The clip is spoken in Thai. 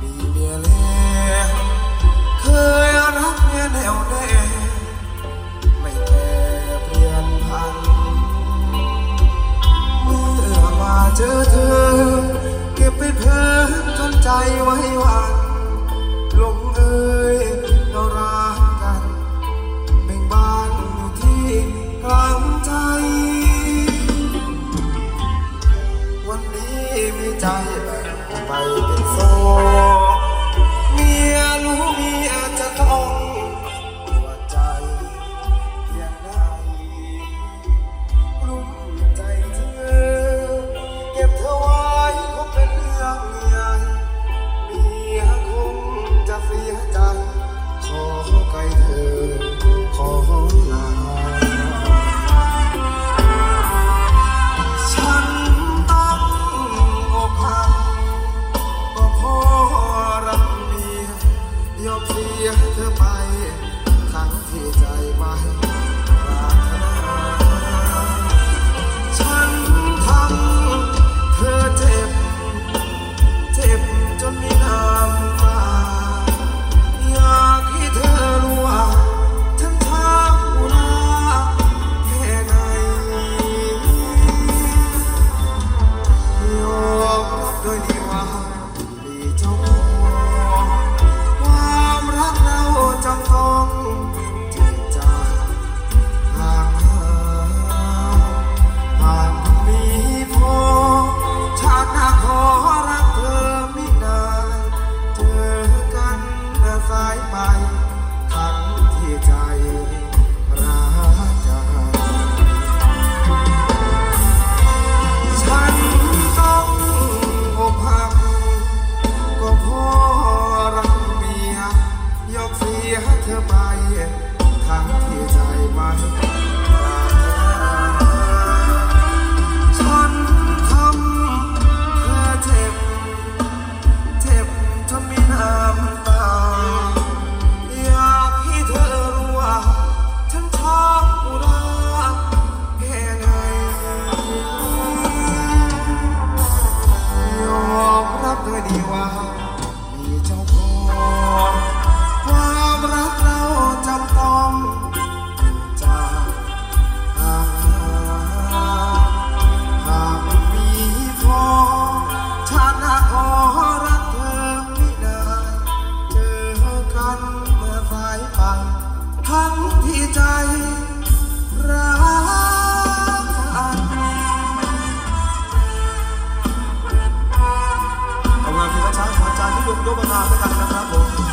มีเมียแล้วเคยรักเมียแนวแน่ไม่แปรเปลี่ยนพัน เมื่อมาเจอเธอ เก็บไปเพิ่มจนใจไว้วันลงเอยเรารักกันเบ่งบ้านอยู่ที่กลางใจ วันนี้มีใจ my soul. สายไปทั้งที่ใจ Bravo.